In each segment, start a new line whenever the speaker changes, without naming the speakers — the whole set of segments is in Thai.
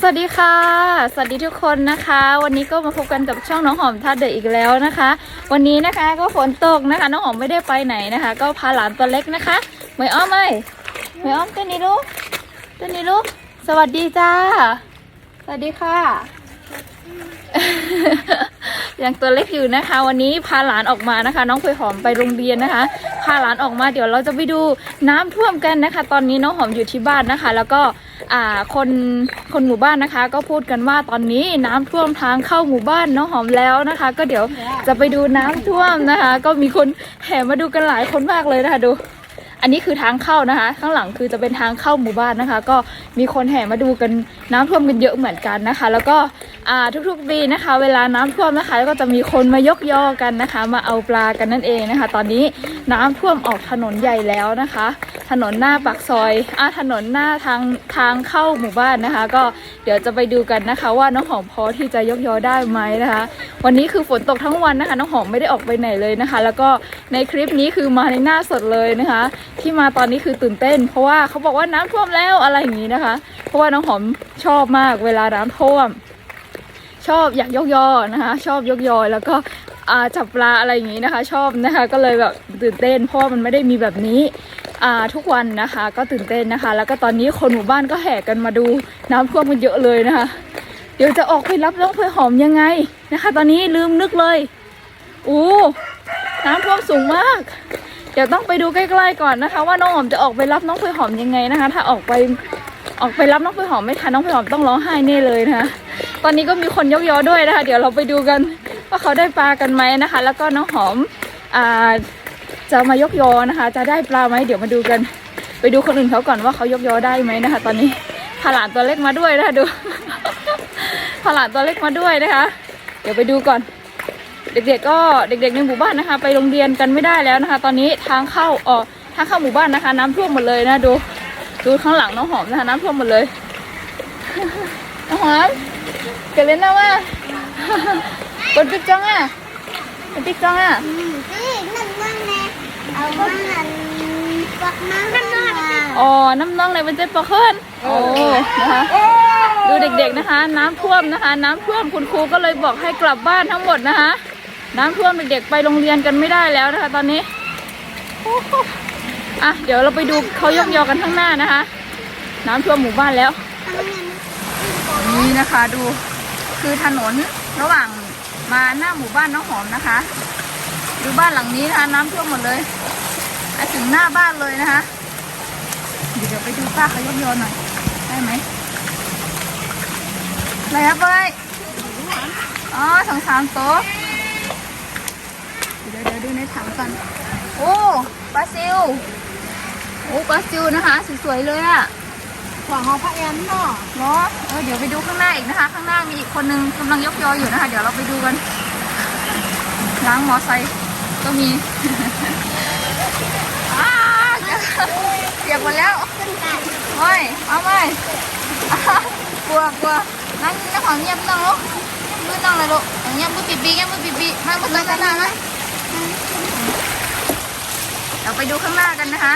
สวัสดีค่ะ สวัสดีทุกคนนะคะ วันนี้ก็มาพบกันกับช่องน้องหอมท่าเดออีกแล้วนะคะ วันนี้นะคะก็ฝนตกนะคะ น้องหอมไม่ได้ไปไหนนะคะ ก็พาหลานตัวเล็กนะคะเหมยอ้อมไหมเหมยอ้อมตัวนี้ลูกตัวนี้ลูกสวัสดีจ้า สวัสดีค่ะ ยังตัวเล็กอยู่นะคะ วันนี้พาหลานออกมานะคะ น้องเพยหอมไปโรงเรียนนะคะ พาหลานออกมาเดี๋ยวเราจะไปดูน้ำท่วมกันนะคะ ตอนนี้น้องหอมอยู่ที่บ้านนะคะ แล้วก็ คนคนหมู่บ้านนะคะ ก็พูดกันว่าตอนนี้น้ำท่วมทางเข้าหมู่บ้านน้องหอมแล้วนะคะ ก็เดี๋ยวจะไปดูน้ำท่วมนะคะ ก็มีคนแห่มาดูกันหลายคนมากเลยนะคะดู อันนี้คือทางเข้านะคะ ข้างหลังคือจะเป็นทางเข้าหมู่บ้านนะคะ ก็มีคนแห่มาดูกันน้ำท่วมกันเยอะเหมือนกันนะคะ แล้วก็ทุกๆปีนะคะ เวลาน้ำท่วมนะคะ ก็จะมีคนมายกยอกันนะคะ มาเอาปลากันนั่นเองนะคะ ตอนนี้น้ำท่วมออกถนนใหญ่แล้วนะคะ ถนนหน้าปากซอยอาถนนหน้าทางทางเข้าหมู่บ้านนะคะ ก็เดี๋ยวจะไปดูกันนะคะ ว่าน้องหอมพอที่จะยกยอได้ไหมนะคะ วันนี้คือฝนตกทั้งวันนะคะ น้องหอมไม่ได้ออกไปไหนเลยนะคะ แล้วก็ในคลิปนี้คือมาในหน้าสดเลยนะคะ ที่มาตอนนี้คือตื่นเต้น เพราะว่าเขาบอกว่าน้ำท่วมแล้วอะไรอย่างนี้นะคะ เพราะว่าน้องหอมชอบมากเวลาน้ำท่วม ชอบอยากยกยอนะคะ ชอบยกยอแล้วก็จับปลาอะไรอย่างนี้นะคะ ชอบนะคะ ก็เลยแบบตื่นเต้น เพราะว่ามันไม่ได้มีแบบนี้ทุกวันนะคะ ก็ตื่นเต้นนะคะ แล้วก็ตอนนี้คนหมู่บ้านก็แห่กันมาดูน้ำท่วมกันเยอะเลยนะคะ เดี๋ยวจะออกไปรับน้องเพยหอมยังไงนะคะ ตอนนี้ลืมนึกเลยอู้น้ำท่วมสูงมาก เดี๋ยวต้องไปดูใกล้ๆก่อนนะคะ ว่าน้องหอมจะออกไปรับน้องเพยหอมยังไงนะคะ ถ้าออกไปออกไปรับน้องเพยหอมไม่ทันน้องเพยหอมต้องร้องไห้แน่เลยนะคะตอนนี้ก็มีคนยกยอด้วยนะคะ เดี๋ยวเราไปดูกันว่าเขาได้ปลากันไหมนะคะ แล้วก็น้องหอมอ่าจะมายกยอนะคะ จะได้ปลาไหมเดี๋ยวมาดูกัน ไปดูคนอื่นเขาก่อนว่าเขายกยอได้ไหมนะคะ ตอนนี้ พาหลานตัวเล็กมาด้วยนะคะดูพาหลานตัวเล็กมาด้วยนะคะ เดี๋ยวไปดูก่อน เด็กๆก็เด็กๆในหมู่บ้านนะคะ ไปโรงเรียนกันไม่ได้แล้วนะคะ ตอนนี้ทางเข้าออกทางเข้าหมู่บ้านนะคะ น้ำท่วมหมดเลยนะดูดูข้างหลังน้องหอมนะคะ น้ำท่วมหมดเลยน้องหอมเกิดเล่นนะว่ากดติ๊กจ้องอะกดติ๊กจ้องอะ
นั่นนั่นน่เอามาหันปักมา
อ๋อ น้ำน้องเลยมันจะปะเคลื่อนโอ้นะคะ ดูเด็กๆนะคะ น้ำท่วมนะคะ น้ำท่วมคุณครูก็เลยบอกให้กลับบ้านทั้งหมดนะคะ น้ำท่วมเด็กๆไปโรงเรียนกันไม่ได้แล้วนะคะ ตอนนี้อะเดี๋ยวเราไปดูเขายกยอกันข้างหน้านะคะ น้ำท่วมหมู่บ้านแล้ว นี่นะคะดูคือถนนระหว่างมาหน้าหมู่บ้านน้องหอมนะคะ ดูบ้านหลังนี้นะคะ น้ำท่วมหมดเลยถึงหน้าบ้านเลยนะคะ เดี๋ยวไปดูป้าเขายกยอหน่อย ได้ไหมอะไรครับเป้ยอ๋อสองสามโต๊ะเดี๋ยวเดี๋ยวดูในถังกัน โอ้ปลาซิว โอ้ปลาซิวนะคะ สวยๆเลยอะ
หวังเอาพระแอมเนาะ
เนาะเออเดี๋ยวไปดูข้างหน้าอีกนะคะ ข้างหน้ามีอีกคนนึงกำลังยกยออยู่นะคะ เดี๋ยวเราไปดูกัน ล้างมอไซค์ก็มีอ้า เปียกหมดแล้ว
ขึ้นกัน
โอ้ยเอาไหมอ้าวกลัวกลัวนั่งนั่งของเงียบนั่งลูกมือนั่งเลยลูกอย่างเงียบมือปีปีเงียบมือปีปีมามือตั้งหน้าไหมเราไปดูข้างหน้ากันนะคะ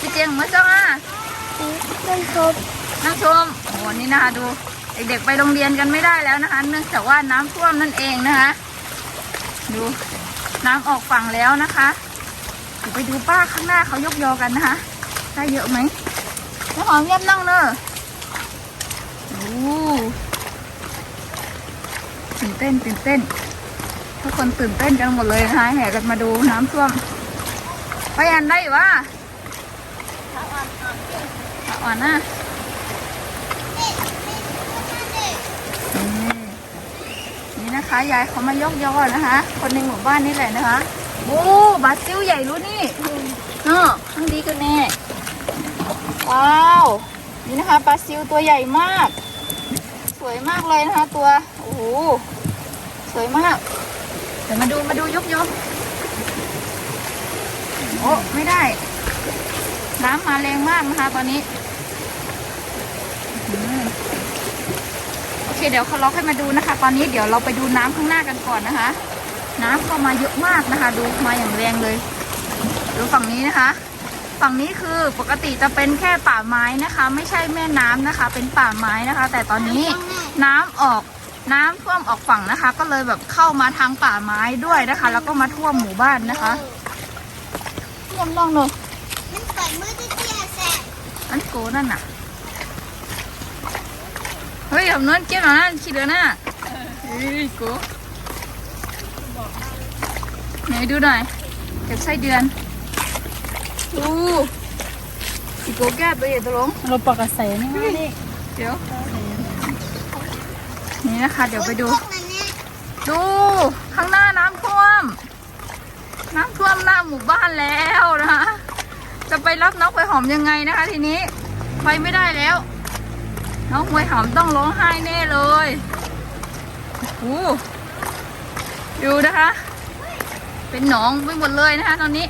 พี่เจียงมือจ้องอะ
ขึ้นครบ
นั่งชมโอ้โหนี่นะคะดูเด็กๆไปโรงเรียนกันไม่ได้แล้วนะคะ เนื่องจากว่าน้ำท่วมนั่นเองนะคะ ดูน้ำออกฝั่งแล้วนะคะเดี๋ยว ไปดูป้าข้างหน้าเขายกยอกันนะคะ ได้เยอะไหมน้ำหอมเงียบนั่งเนอะโอ้ตื่นเต้นตื่นเต้น ทุกคนตื่นเต้นกันหมดเลยนะคะแห่กันมาดูน้ำท่วมไปอันได้อยู่วะอ่อนนะนี่นะคะยายเขามายกยอนะคะ คนในหมู่บ้านนี่แหละนะคะ โอ้บาซิลใหญ่รู้นี่เนาะข้างดีกันแน่ว้าวนี่นะคะปลาซิลตัวใหญ่มาก สวยมากเลยนะคะตัว โอ้โหสวยมากเดี๋ยวมาดูมาดูยกยกโอ้ไม่ได้ น้ำมาแรงมากนะคะตอนนี้โอเคเดี๋ยวเขาล็อกให้มาดูนะคะ ตอนนี้เดี๋ยวเราไปดูน้ำข้างหน้ากันก่อนนะคะ น้ำเข้ามาเยอะมากนะคะ ดูมาอย่างแรงเลย ดูฝั่งนี้นะคะ ฝั่งนี้คือปกติจะเป็นแค่ป่าไม้นะคะ ไม่ใช่แม่น้ำนะคะ เป็นป่าไม้นะคะ แต่ตอนนี้น้ำออกน้ำท่วมออกฝั่งนะคะ ก็เลยแบบเข้ามาทางป่าไม้ด้วยนะคะ แล้วก็มาท่วมหมู่บ้านนะคะท่วมลองหน่อย
มันเปิดมือที่เตี้ยแสบ
อันโกนั่นน่ะเฮ้ยเอาเนื้อเก็บหน่อยนะคิดเลยนะเฮ้ยโก ไหนดูหน่อย เก็บไส้เดือนดูอีโกแก้ตัวใหญ่ตัวลง
เราปากกระแสนี่มานี่
เดี๋ยว นี่นะคะ เดี๋ยวไปดู
พวกนั้นเนี่ย
ดู ข้างหน้าน้ำท่วม น้ำท่วมหน้าหมู่บ้านแล้วนะคะจะไปรับน้องหวยหอมยังไงนะคะ ทีนี้ไปไม่ได้แล้ว น้องหวยหอมต้องร้องไห้แน่เลยโอ้โห ดูนะคะ เป็นหนองไปหมดเลยนะคะ ตอนนี้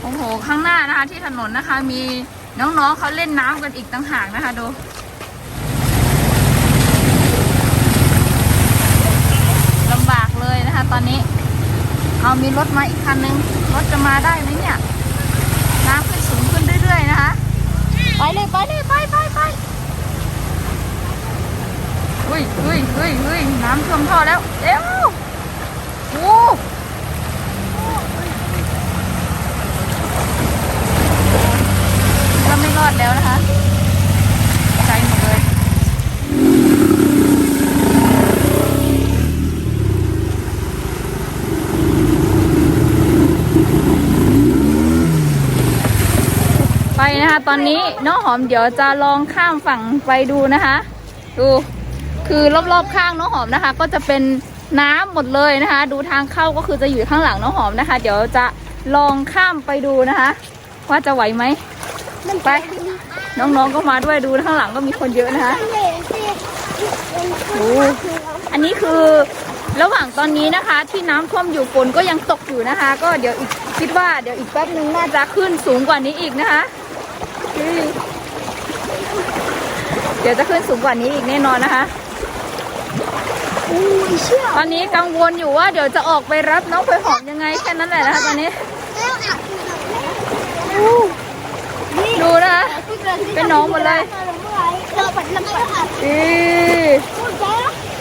โอ้โห ข้างหน้านะคะ ที่ถนนนะคะ มีน้องๆเขาเล่นน้ำกันอีกต่างหากนะคะดูลำบากเลยนะคะ ตอนนี้ เอามีรถมาอีกคันนึง รถจะมาได้ไหมเนี่ย น้ำขึ้นสูงขึ้นเรื่อยๆนะคะ ไปเลยไปเลยไปไปไป อุ้ยอุ้ยอุ้ยอุ้ยน้ำท่วมท่อแล้วเร็วโอ้ก็ไม่รอดแล้วนะคะใจหมดเลยไปนะคะ ตอนนี้น้องหอมเดี๋ยวจะลองข้ามฝั่งไปดูนะคะ ดู คือรอบๆข้างน้องหอมนะคะ ก็จะเป็นน้ำหมดเลยนะคะ ดูทางเข้าก็คือจะอยู่ข้างหลังน้องหอมนะคะ เดี๋ยวจะลองข้ามไปดูนะคะ ว่าจะไหวไหมไป น้องๆก็มาด้วยดูข้างหลังก็มีคนเยอะนะคะ
เหลวสิ
โอ้อันนี้คือระหว่างตอนนี้นะคะ ที่น้ำท่วมอยู่ฝนก็ยังตกอยู่นะคะ ก็เดี๋ยวอีกคิดว่าเดี๋ยวอีกแป๊บนึงน่าจะขึ้นสูงกว่านี้อีกนะคะเดี๋ยวจะขึ้นสูงกว่านี้อีกแน่นอนนะคะ
อุ้ยเชื่อ
ตอนนี้กังวลอยู่ว่าเดี๋ยวจะออกไปรับน้องไปหอมยังไงแค่นั้นแหละนะคะตอนนี้
แล้วอะ
ดูนะคะเป็นน้องหมดเลย
เราปัดน้ำปัดอะ
อี
พูดแจ๊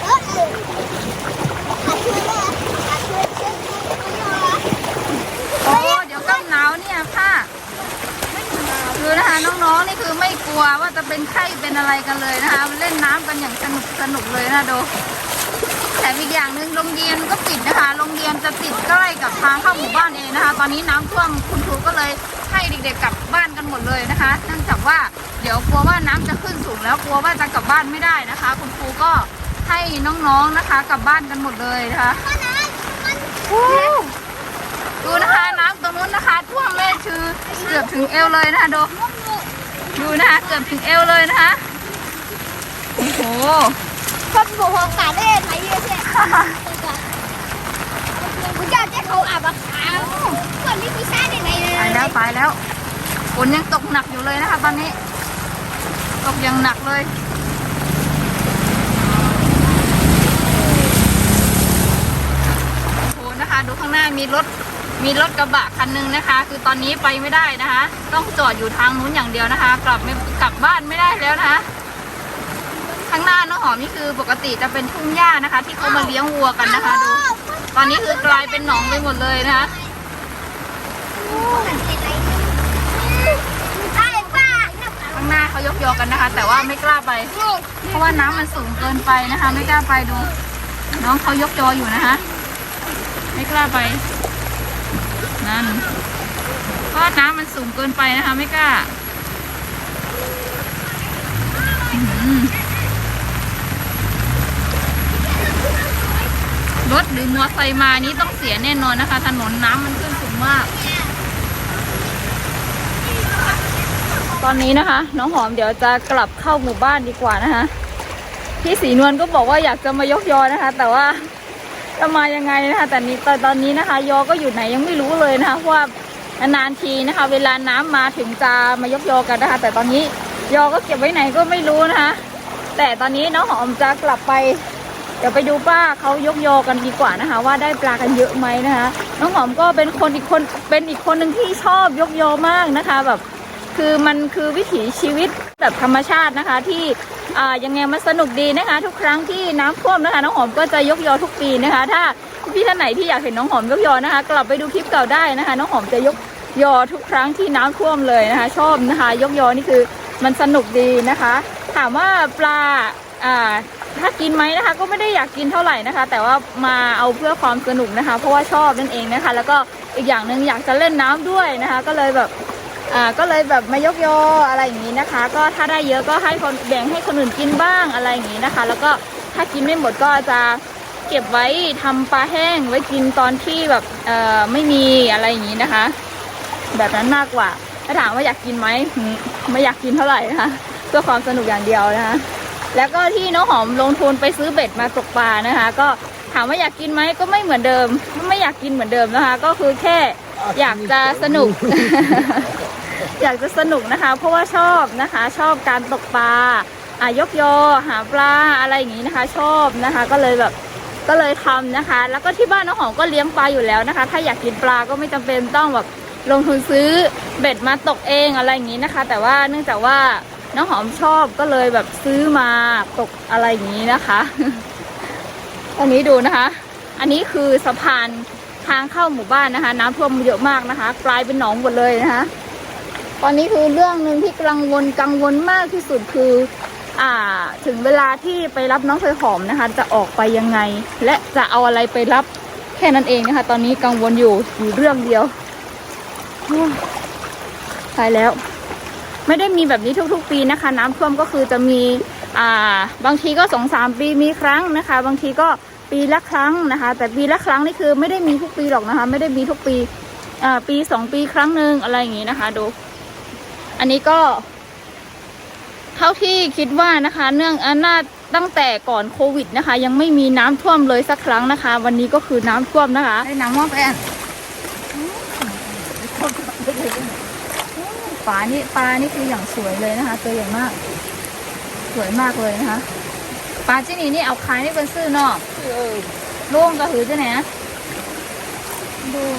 เออเอออาช่วยด้วยอาช่วยช่วยช่วย
โอ้เดี๋ยวก็หนาวเนี่ยค่ะดูนะคะน้องๆนี่คือไม่กลัวว่าจะเป็นไข้เป็นอะไรกันเลยนะคะเล่นน้ำกันอย่างสนุกสนุกเลยนะดูแถ มอีกอย่างหนึ่งโรงเรียนก็ปิดนะคะ โรงเรียนจะติดใกล้กับทางเข้าหมู่บ้านเองนะคะ ตอนนี้น้ำท่วมคุณครูก็เลยให้เด็กๆกลับบ้านกันหมดเลยนะคะ เนื่องจากว่าเดี๋ยวกลัวว่าน้ำจะขึ้นสูงแล้วกลัวว่าจะกลับบ้านไม่ได้นะคะ คุณครูก็ให้น้องๆนะคะ กลับบ้านกันหมดเลยนะคะดูนะคะน้ำตรงนู้นนะคะท่วมแม่ชื่อเกือบถึงเอวเลยนะคะดูดูนะคะเกือบถึงเอวเลยนะคะโอ้โห
คนบอกว่ากาได้ไหมเยอะแยะกูจะจะเขาอาบขาวคนไม่มีชาติไหนเล
ไป
ย
แล้วไปแล้วฝนยังตกหนักอยู่เลยนะคะตอนนี้ ตกอย่างหนักเลยโอ้นะคะ ดูข้างหน้ามีรถมีรถกระบะคันหนึงนะคะ คือตอนนี้ไปไม่ได้นะคะ ต้องจอดอยู่ทางนู้นอย่างเดียวนะคะ กลับไม่กลับบ้านไม่ได้แล้วนะคะ ข้างหน้าน้องหอมนี่คือปกติจะเป็นทุ่งหญ้านะคะ ที่เขามาเลี้ยงวัวกันนะคะดู ตอนนี้คือกลายเป็นหนองไปหมดเลยนะคะข้างหน้าเขายกยอกันนะคะ แต่ว่าไม่กล้าไป เพราะว่าน้ำมันสูงเกินไปนะคะ ไม่กล้าไปดู น้องเขายกยออยู่นะคะ ไม่กล้าไป นั่นเพราะน้ำมันสูงเกินไปนะคะ ไม่กล้าอื้อหือ รถหรือมอเตอร์ไซค์มานี้ต้องเสียแน่นอนนะคะ ถนนน้ำมันขึ้นสูงมาก ตอนนี้นะคะ น้องหอมเดี๋ยวจะกลับเข้าหมู่บ้านดีกว่านะคะพี่สีนวลก็บอกว่าอยากจะมายกยอนะคะ แต่ว่าจะมายังไงนะคะ แต่นี้แต่ตอนนี้นะคะ ยอก็อยู่ไหนยังไม่รู้เลยนะคะเพราะว่านานๆทีนะคะ เวลาน้ำมาถึงจะมายกยอกันนะคะ แต่ตอนนี้ยอก็เก็บไว้ไหนก็ไม่รู้นะคะ แต่ตอนนี้น้องหอมจะกลับไป เดี๋ยวไปดูป้าเขายกยอกันดีกว่านะคะ ว่าได้ปลากันเยอะไหมนะคะ น้องหอมก็เป็นคนอีกคนเป็นอีกคนหนึ่งที่ชอบยกยอมากนะคะ แบบคือมันคือวิถีชีวิตแบบธรรมชาตินะคะ ที่อ่ายังไงมันสนุกดีนะคะ ทุกครั้งที่น้ำท่วมนะคะ น้องหอมก็จะยกยอทุกปีนะคะ ถ้าพี่ท่านไหนที่อยากเห็นน้องหอมยกยอนะคะ กลับไปดูคลิปเก่าได้นะคะ น้องหอมจะยกยอทุกครั้งที่น้ำท่วมเลยนะคะ ชอบนะคะ ยกยอนี่คือมันสนุกดีนะคะ ถามว่าปลาอ่า ถ้ากินไหมนะคะ ก็ไม่ได้อยากกินเท่าไหร่นะคะ แต่ว่ามาเอาเพื่อความสนุกนะคะ เพราะว่าชอบนั่นเองนะคะ แล้วก็อีกอย่างหนึ่งอยากจะเล่นน้ำด้วยนะคะ ก็เลยแบบอ่าก็เลยแบบมายกยออะไรอย่างนี้นะคะ ก็ถ้าได้เยอะก็ให้คนแบ่งให้คนอื่นกินบ้างอะไรอย่างนี้นะคะ แล้วก็ถ้ากินไม่หมดก็จะเก็บไว้ทำปลาแห้งไว้กินตอนที่แบบเอ่อไม่มีอะไรอย่างนี้นะคะ แบบนั้นมากกว่าถ้าถามว่าอยากกินไหมหืมไม่อยากกินเท่าไหร่นะคะเพื่อความสนุกอย่างเดียวนะคะ แล้วก็ที่น้องหอมลงทุนไปซื้อเบ็ดมาตกปลานะคะ ก็ถามว่าอยากกินไหมก็ไม่เหมือนเดิม ไม่อยากกินเหมือนเดิมนะคะ ก็คือแค่อยากจะสนุก อยากจะสนุกนะคะ เพราะว่าชอบนะคะ ชอบการตกปลาอะยกยอหาปลาอะไรอย่างนี้นะคะ ชอบนะคะ ก็เลยแบบก็เลยทำนะคะ แล้วก็ที่บ้านน้องหอมก็เลี้ยงปลาอยู่แล้วนะคะ ถ้าอยากกินปลาก็ไม่จำเป็นต้องแบบลงทุนซื้อเบ็ดมาตกเองอะไรอย่างนี้นะคะ แต่ว่าเนื่องจากว่า น้องหอมชอบก็เลยแบบซื้อมาตกอะไรอย่างนี้นะคะ ตรงนี้ดูนะคะ อันนี้คือสะพานทางเข้าหมู่บ้านนะคะ น้ำท่วมเยอะมากนะคะ กลายเป็นหนองหมดเลยนะคะ ตอนนี้คือเรื่องหนึ่งที่กังวลกังวลมากที่สุดคือ อ่า ถึงเวลาที่ไปรับน้องเคยหอมนะคะ จะออกไปยังไง และจะเอาอะไรไปรับแค่นั้นเองนะคะ ตอนนี้กังวลอยู่อยู่เรื่องเดียวโอ้ยตายแล้ว ไม่ได้มีแบบนี้ทุกๆ ปีนะคะ น้ำท่วมก็คือจะมีอ่าบางทีก็สองสามปีมีครั้งนะคะ บางทีก็ปีละครั้งนะคะ แต่ปีละครั้งนี่คือไม่ได้มีทุกปีหรอกนะคะ ไม่ได้มีทุกปีอ่าปีสองปีครั้งหนึ่งอะไรอย่างงี้นะคะ ดู อันนี้ก็ เท่าที่คิดว่านะคะ เนื่องอันน่าตั้งแต่ก่อนโควิดนะคะ ยังไม่มีน้ำท่วมเลยสักครั้งนะคะ วันนี้ก็คือน้ำท่วมนะคะได้น้ำมอบแอน ปลานี่ปลานี่คืออย่างสวยเลยนะคะ ตัวใหญ่มาก สวยมากเลยนะคะปลาที่นี่นี่เอาขายนี่เป็นซื้อเนาะลุงก็ถือจะไหนนะลุง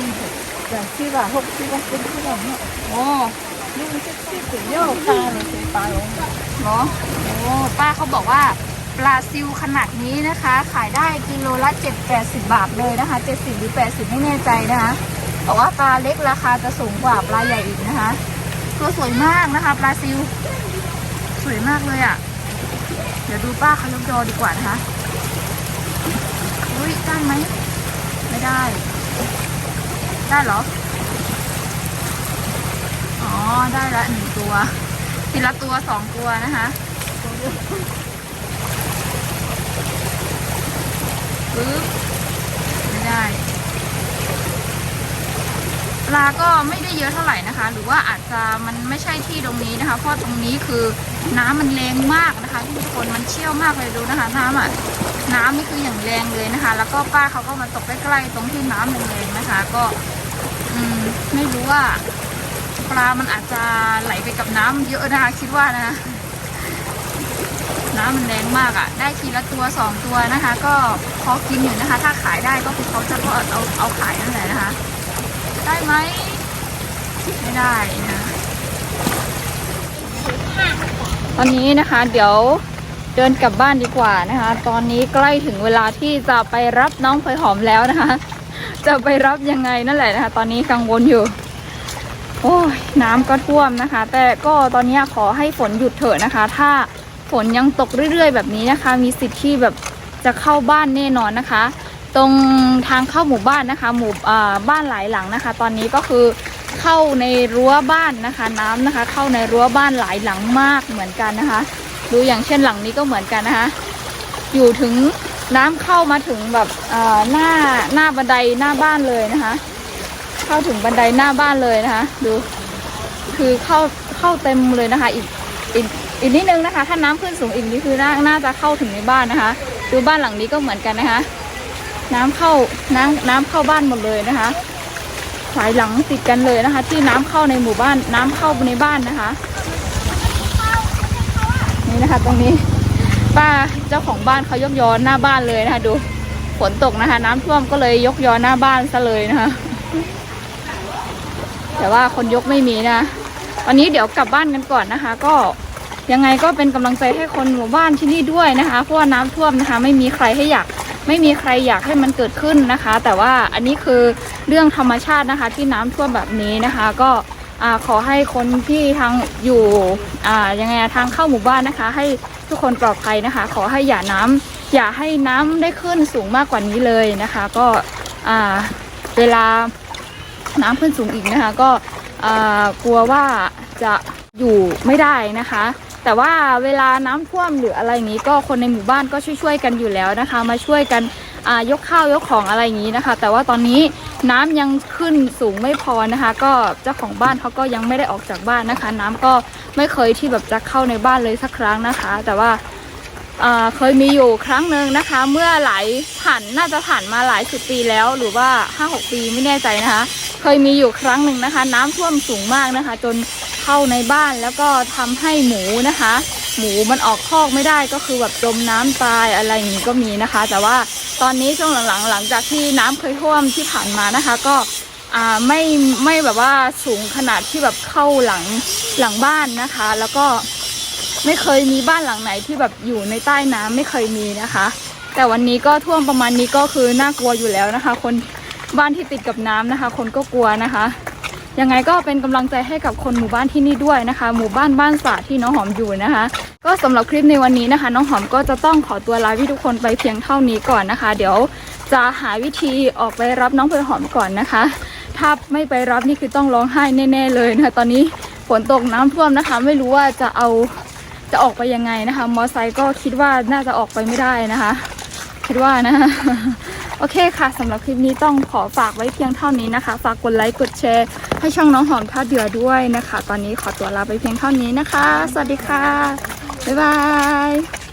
อย่างที่ว่าหกที่ว่าเป็นที่ว่าเนาะโอ้ลุงชื่อชื่อสุดยอดปลาเลยคือปลาลงเนาะโอ้ป้าเขาบอกว่าปลาซิวขนาดนี้นะคะ ขายได้กิโลละเจ็ดแปดสิบบาทเลยนะคะเจ็ดสิบหรือแปดสิบไม่แน่ใจนะคะแต่ว่าปลาเล็กราคาจะสูงกว่าปลาใหญ่อีกนะคะ ตัวสวยมากนะคะปลาซิวสวยมากเลยอะ่ะ เดี๋ยวดูป้าเขายกยอดีกว่านะคะอุ้ยได้ไหม ไม่ได้ ได้เหรอ อ๋อ ได้ละหนึ่งตัวทีละตัวสองตัวนะคะปึ๊บไม่ได้ ปลาก็ไม่ได้เยอะเท่าไหร่นะคะ หรือว่าอาจจะมันไม่ใช่ที่ตรงนี้นะคะ เพราะตรงนี้คือน้ำมันแรงมากนะคะทุกคนมันเชี่ยวมากเลยดูนะคะ น้ำอะน้ำนี่คืออย่างแรงเลยนะคะ แล้วก็ป้าเขาก็มาตกใกล้ๆตรงที่น้ำแรงๆนะคะ ก็อืมไม่รู้ว่า ปลามันอาจจะไหลไปกับน้ำเยอะนะคะคิดว่านะคะน้ำมันแรงมากอะ่ะ ได้ทีละตัวสองตัวนะคะ ก็พอกินอยู่นะคะ ถ้าขายได้ก็คือเขาจะก็เอาเอาขายนั่นแหละนะคะ ได้ไหม ไม่ได้นะ ตอนนี้นะคะ เดี๋ยวเดินกลับบ้านดีกว่านะคะ ตอนนี้ใกล้ถึงเวลาที่จะไปรับน้องเพยหอมแล้วนะคะ จะไปรับยังไงนั่นแหละนะคะ ตอนนี้กังวลอยู่ โอ้ยน้ำก็ท่วมนะคะ แต่ก็ตอนนี้ขอให้ฝนหยุดเถอะนะคะ ถ้าฝนยังตกเรื่อยๆ แบบนี้นะคะ มีสิทธิ์ที่แบบจะเข้าบ้านแน่นอนนะคะ ตรงทางเข้าหมู่บ้านนะคะ หมู่บ้านหลายหลังนะคะ ตอนนี้ก็คือเข้าในรั้วบ้านนะคะ น้ำนะคะ เข้าในรั้วบ้านหลายหลังมากเหมือนกันนะคะ ดูอย่างเช่นหลังนี้ก็เหมือนกันนะคะ อยู่ถึงน้ำเข้ามาถึงแบบหน้าหน้าบันไดหน้าบ้านเลยนะคะ เข้าถึงบันไดหน้าบ้านเลยนะคะ ดูคือเข้าเข้าเต็มเลยนะคะ อีกอีกอีกนิดนึงนะคะ ถ้าน้ำขึ้นสูงอีกนี่คือน่าน่าจะเข้าถึงในบ้านนะคะ ดูบ้านหลังนี้ก็เหมือนกันนะคะ น้ำเข้าน้ำน้ำเข้าบ้านหมดเลยนะคะหลายหลังติดกันเลยนะคะ ที่น้ำเข้าในหมู่บ้านน้ำเข้าในบ้านนะคะ นี่นะคะ ตรงนี้ ป้าเจ้าของบ้านเขายกยอนหน้าบ้านเลยนะคะ ดูฝนตกนะคะ น้ำท่วมก็เลยยกยอนหน้าบ้านซะเลยนะคะ แต่ว่าคนยกไม่มีนะวันนี้เดี๋ยวกลับบ้านกันก่อนนะคะ ก็ยังไงก็เป็นกำลังใจให้คนหมู่บ้านที่นี่ด้วยนะคะเพราะว่าน้ำท่วมนะคะ ไม่มีใครให้อยาก ไม่มีใครอยากให้มันเกิดขึ้นนะคะ แต่ว่าอันนี้คือเรื่องธรรมชาตินะคะ ที่น้ำท่วมแบบนี้นะคะ ก็ขอให้คนที่ทางอยู่ยังไงทางเข้าหมู่บ้านนะคะ ให้ทุกคนปลอดภัยนะคะ ขอให้อย่าน้ำอย่าให้น้ำได้ขึ้นสูงมากกว่านี้เลยนะคะ ก็เวลาน้ำขึ้นสูงอีกนะคะ ก็กลัวว่าจะอยู่ไม่ได้นะคะ แต่ว่าเวลาน้ำท่วมหรืออะไรอย่างนี้ ก็คนในหมู่บ้านก็ช่วยๆกันอยู่แล้วนะคะ มาช่วยกันยกข้าวยกของอะไรอย่างนี้นะคะ แต่ว่าตอนนี้น้ำยังขึ้นสูงไม่พอนะคะ ก็เจ้าของบ้านเขาก็ยังไม่ได้ออกจากบ้านนะคะ น้ำก็ไม่เคยที่แบบจะเข้าในบ้านเลยสักครั้งนะคะ แต่ว่าอ่าเคยมีอยู่ครั้งหนึ่งนะคะ เมื่อหลายผ่านน่าจะผ่านมาหลายสิบปีแล้วหรือว่าห้าหกปีไม่แน่ใจนะคะ เคยมีอยู่ครั้งหนึ่งนะคะ น้ำท่วมสูงมากนะคะ จนเข้าในบ้านแล้วก็ทำให้หมูนะคะ หมูมันออกคอกไม่ได้ก็คือแบบจมน้ำตายอะไรอย่างนี้ก็มีนะคะ แต่ว่าตอนนี้ช่วงหลังๆ หลังจากที่น้ำเคยท่วมที่ผ่านมานะคะ ก็อ่าไม่ไม่แบบว่าสูงขนาดที่แบบเข้าหลังหลังบ้านนะคะ แล้วก็ไม่เคยมีบ้านหลังไหนที่แบบอยู่ในใต้น้ำไม่เคยมีนะคะ แต่วันนี้ก็ท่วมประมาณนี้ก็คือน่ากลัวอยู่แล้วนะคะ คน บ้านที่ติดกับน้ำนะคะ คนก็กลัวนะคะ ยังไงก็เป็นกำลังใจให้กับคนหมู่บ้านที่นี่ด้วยนะคะ หมู่บ้านบ้านสาที่น้องหอมอยู่นะคะ ก็สำหรับคลิปในวันนี้นะคะ น้องหอมก็จะต้องขอตัวลาพี่ทุกคนไปเพียงเท่านี้ก่อนนะคะ เดี๋ยวจะหาวิธีออกไปรับน้องเพลหอมก่อนนะคะ ถ้าไม่ไปรับนี่คือต้องร้องไห้แน่ ๆ เลยนะคะ ตอนนี้ฝนตกน้ำท่วมนะคะ ไม่รู้ว่าจะเอาจะออกไปยังไงนะคะ มอไซค์ก็คิดว่าน่าจะออกไปไม่ได้นะคะ คิดว่านะ โอเคค่ะสำหรับคลิปนี้ต้องขอฝากไว้เพียงเท่านี้นะคะ ฝากกดไลค์กดแชร์ ให้ช่องน้องหอมท่าเดือด้วยนะคะ ตอนนี้ขอตัวลาไปเพียงเท่านี้นะคะ สวัสดีค่ะ บ๊ายบาย